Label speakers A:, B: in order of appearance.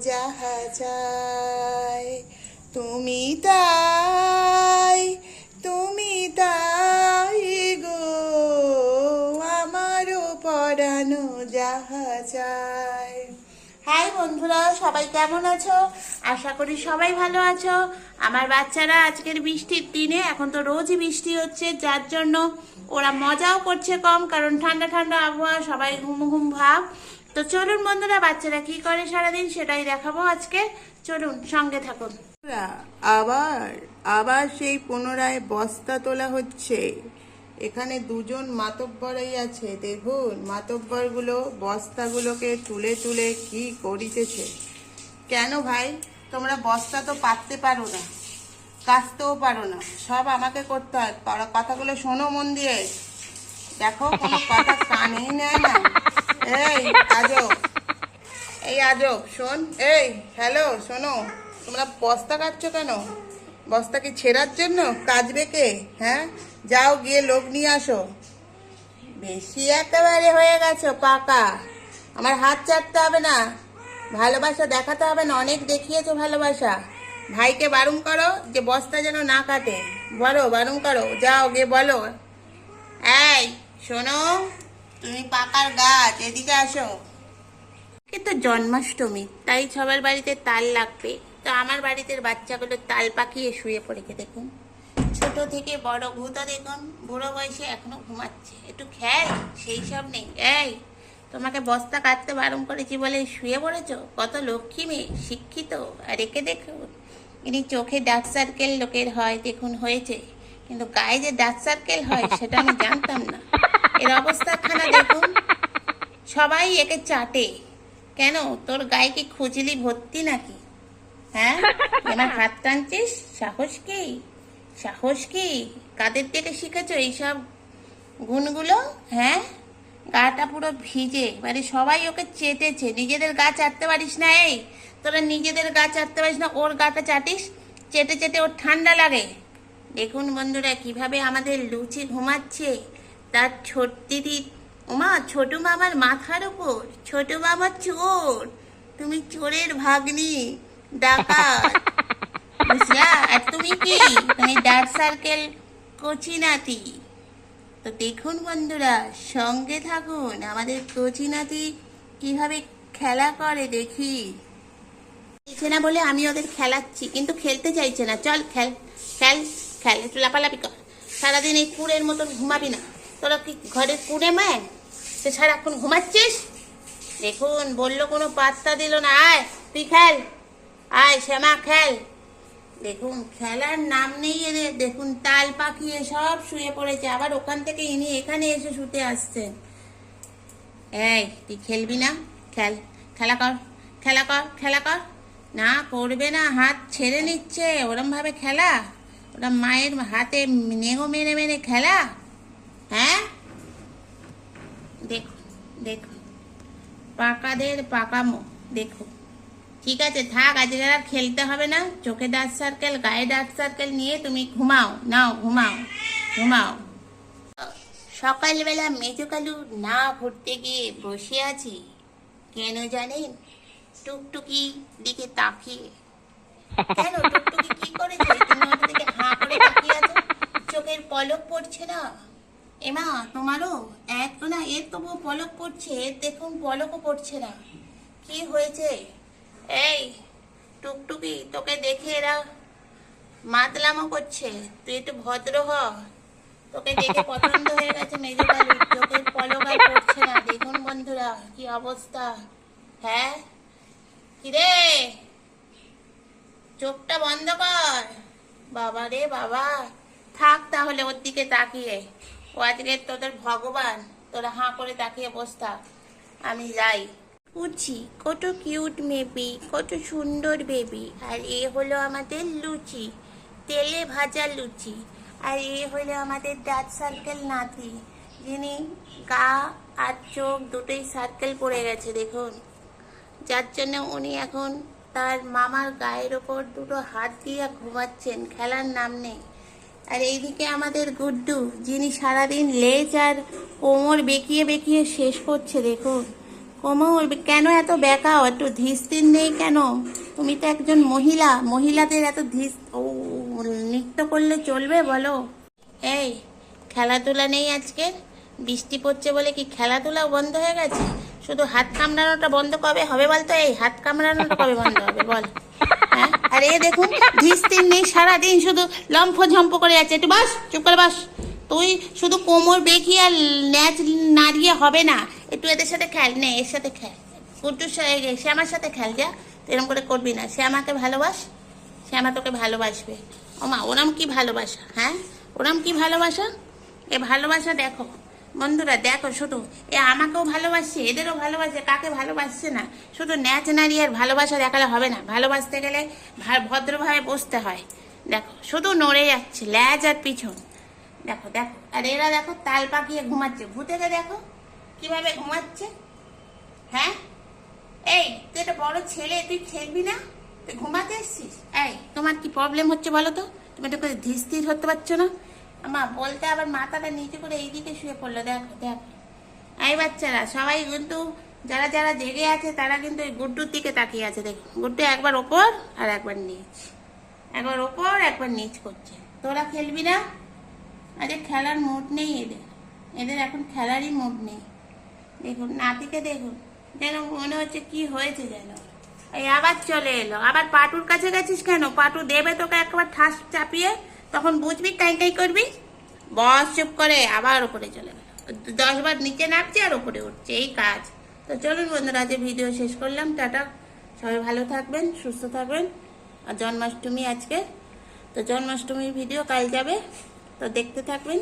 A: যাহা যায় তুমি তা হাই বন্ধুরা, সবাই কেমন আছো? আশা করি সবাই ভালো আছো। আমার বাচ্চারা, আজকের বৃষ্টির দিনে এখন তো রোজই বৃষ্টি হচ্ছে, যার জন্য ওরা মজাও করছে কম, কারণ ঠান্ডা ঠান্ডা আবহাওয়া, সবাই ঘুম ঘুম ভাব। তো চলুন বন্ধুরা, বাচ্চারা কি করে সারাদিন সেটাই দেখাবো আজকে। চলুন, সঙ্গে থাকুন। আবার আবার সেই পুনরায় বস্তা তোলা হচ্ছে। এখানে দুজন মাতব্বরাই আছে। দেখুন, মাতব্বরগুলো বস্তাগুলোকে তুলে তুলে কি করিতেছে। কেন ভাই? তোমরা বস্তা তো পাততে পারো না, কাচতেও পারো না। সব আমাকে করতে হয়। কথাগুলো শোনো মন দিয়ে। দেখো, কোনো কথা কানেই নেয় না। এই, আজব। এই আজব, শোন। এই হ্যালো শোনো। তোমরা বস্তা কাটছো কেন? বস্তা কি ছেঁড়ার জন্য কাচবে কে? হ্যাঁ? যাও গিয়ে লোক নিয়ে আসো। বেশি একেবারে হয়ে গেছো, পাকা। আমার হাত চাটতে হবে না। ভালোবাসা দেখাতে হবে না, অনেক দেখিয়েছো ভালোবাসা। ভাইকে বারণ করো যে বস্তা যেন না কাটে। বলো, বারণ করো। যাও গিয়ে বলো। এই, শোনো, তুমি পাকার গাছ, এদিকে আসো। কিন্তু জন্মাষ্টমী, তাই সবার বাড়িতে তাল লাগবে। তো আমার বাড়িতে বাচ্চাগুলো তাল পাকিয়ে শুয়ে পড়েছে, দেখুন। ছোট থেকে বড় ভূত দেখুন, বুড়ো বয়সে এখনও ঘুমাচ্ছে। একটু খেয়াল, সেই সব নেই। এই, তোমাকে বস্তা কাটতে বারণ করেছি বলে শুয়ে পড়েছ? কত লক্ষ্মী মেয়ে, শিক্ষিত। আর একে দেখুন ইনি চোখে ডার্ক সার্কেল লোকের হয়, দেখুন, হয়েছে। কিন্তু গায়ে যে ডার্ক সার্কেল হয়, সেটা আমি জানতাম না। এর অবস্থা অবস্থাখানা দেখুন। সবাই একে চাটে। কেন? তোর গায়ে কি খুজলি ভর্তি নাকি? হ্যাঁ? আমার হাত টানছিস? সাহস কি? সাহস কি? কাদের থেকে শিখেছো এইসব গুণগুলো? হ্যাঁ? গাটা পুরো ভিজে। মানে সবাই ওকে চেটেছে। নিজেদের গা চাটতে পারিস না এই। তোরা নিজেদের গা চাটতে পারিস না ওর গাটা চাটিস। চেটে চেটে ওর ঠান্ডা লাগে। দেখুন বন্ধুরা কীভাবে আমাদের লুচি ঘুমাচ্ছে। তার ছোট দিদি ওমা ছোট মামার মাথার উপর ছোট মামার চোর। তুমি চোরের ভাগ্নি। ডাকাত বুঝলা আর তুমি কি তুমি ডার্ক সার্কেল কচি নাতি তো দেখুন বন্ধুরা সঙ্গে থাকুন আমাদের কচি নাতি কীভাবে খেলা করে দেখি চাইছে না বলে আমি ওদের খেলাচ্ছি কিন্তু খেলতে চাইছে না চল খেল খেল খেল একটু লাপালাপি কর সারাদিন এই কুড়ের মতন ঘুমাবি না তোরা কি ঘরের কুড়ে মায় সে সারাক্ষণ ঘুমাচ্ছিস দেখুন বলল কোনো পাত্তা দিল না আয় তুই খেল আয় শ্যামা, খেল। দেখুন, খেলার নাম নেই এদের। দেখুন, তাল পাখিয়ে সব শুয়ে পড়েছে। আবার ওখান থেকে ইনি এখানে এসে শুতে আসছেন। এই, তুই খেলবি না? খেল। খেলা কর খেলা কর খেলা কর। না, করবে না। হাত ছেড়ে নিচ্ছে। ওরম ভাবে খেলা। ওরা মায়ের হাতে নেগো মেরে মেরে খেলা। হ্যাঁ? দেখো দেখো। পাকাদের পাকামো, দেখো। ঠিক আছে, থাক, আজকে আর খেলতে হবে না। চোখে ডার্ক সার্কেল গায়ে ডার্ক সার্কেল নিয়ে তুমি ঘুমাও, নাও, ঘুমাও ঘুমাও। সকালবেলা মেজকালু না ঘুরতে গিয়ে বসে আছি, কেন জানেন? টুকটুকি দিকে তাকিয়ে। কেন টুকটুকি কি করে চোখের পলক পড়ছে না। এমা, তোমারও? এক না, এর তবু পলক পড়ছে, দেখুন, পলকও পড়ছে না। কি হয়েছে? এই, টুকটুকি, তোকে দেখে এরা মাতলামো করছে। তুই একটু ভদ্র হ। তোকে দেখে পছন্দ হয়ে গেছে মেজবাড়ি চোখের পলক আর না। দেখুন বন্ধুরা, কি অবস্থা। হ্যাঁ? কিরে? চোখটা বন্ধ কর। বাবা রে বাবা। থাক তাহলে ওর দিকে তাকিয়ে। ও আজকে তোদের ভগবান। তোরা হাঁ করে তাকিয়ে বস থাক। আমি যাই। বুঝছি কত কিউট বেবি কত সুন্দর বেবি আর এ হলো আমাদের লুচি, তেলে ভাজা লুচি। আর এ হলো আমাদের ডার্ক সার্কেল নাতি, যিনি গা আর চোখ দুটোই সার্কেল পড়ে গেছে, দেখুন। যার জন্য উনি এখন তার মামার গায়ের ওপর দুটো হাত দিয়ে ঘুমাচ্ছেন, খেলার নাম নেই। আর এইদিকে আমাদের গুড্ডু, যিনি সারাদিন লেজ আর কোমর বেঁকিয়ে বেঁকিয়ে শেষ করছে, দেখুন। কোমর কেন এত বেঁকাও একটু ধীর নেই কেন? তুমি তো একজন মহিলা। মহিলাদের এত ধীর, ও, নৃত্য করলে চলবে বলো? এই, খেলাধুলা নেই আজকে? বৃষ্টি পড়ছে বলে কি খেলাধুলাও বন্ধ হয়ে গেছে? শুধু হাত কামড়ানোটা বন্ধ কবে হবে বলতো? এই হাত কামড়ানোটা কবে বন্ধ হবে বল? হ্যাঁ? আর এ দেখুন ধীর নেই সারাদিন শুধু লম্ফ ঝম্প করে যাচ্ছে। একটু বাস, চুপ করে বাস। তুই শুধু কোমর বেঁকিয়ে আর ন্যাচ নাড়িয়ে হবে না। একটু এদের সাথে খেল নে, এর সাথে খেল। কুটুর সে আমার সাথে খেল যা এরকম করে করবি না। সে আমাকে ভালোবাস, সে আমার তোকে ভালোবাসবে। ও মা, ওরম কি ভালোবাসা হ্যাঁ? ওরম কি ভালোবাসা? এ ভালোবাসা দেখো, বন্ধুরা দেখো শুধু, এ আমাকেও ভালোবাসছে, এদেরও ভালোবাসে কাকে ভালোবাসছে না? শুধু ন্যাচ নারী আর ভালোবাসা দেখালে হবে না। ভালোবাসতে গেলে ভদ্রভাবে বসতে হয়। দেখো, শুধু নড়ে যাচ্ছে, ল্যাজ আর পিছন। দেখো দেখো, আর এরা দেখো তাল পাকিয়ে ঘুমাচ্ছে। ভূতেকে দেখো কীভাবে ঘুমাচ্ছে? হ্যাঁ? এই, তুই একটা বড় ছেলে, তুই খেলবি না? তুই ঘুমাতে এসছিস? এই, তোমার কি প্রবলেম হচ্ছে বলো তো? তুমি একটু করে ধীর হতে পারছ না? মা, বলতে আবার মাথাটা নিচে করে এইদিকে শুয়ে পড়ল, দেখ দেখ। এই বাচ্চারা, সবাই কিন্তু যারা যারা জেগে আছে, তারা কিন্তু ওই গুড্ডুর দিকে তাকিয়ে আছে, দেখ। গুড্ডু একবার ওপর আর একবার নিচ। একবার ওপর, একবার নিচ করছে। তোরা খেলবি না? আরে খেলার মুড নেই এদের। এদের এখন খেলারই মুড নেই। দেখুন, নাতিকে দেখুন, যেন মনে হচ্ছে কি হয়েছে যেন। এই আবার চলে এলো, আবার পাটুর কাছে গেছিস কেন? পাটু দেবে তোকে একবার ঠাস চাপিয়ে, তখন বুঝবি কাই কাই করবি? বস, চুপ করে, আবার ওপরে চলে গেল। দশবার নিচে নামছে আর ওপরে উঠছে, এই কাজ। তো চলুন বন্ধুরা আজকে ভিডিও শেষ করলাম, টাটা। সবাই ভালো থাকবেন, সুস্থ থাকবেন, আর জন্মাষ্টমী আজকে। তো জন্মাষ্টমীর ভিডিও কাল যাবে, তো দেখতে থাকবেন।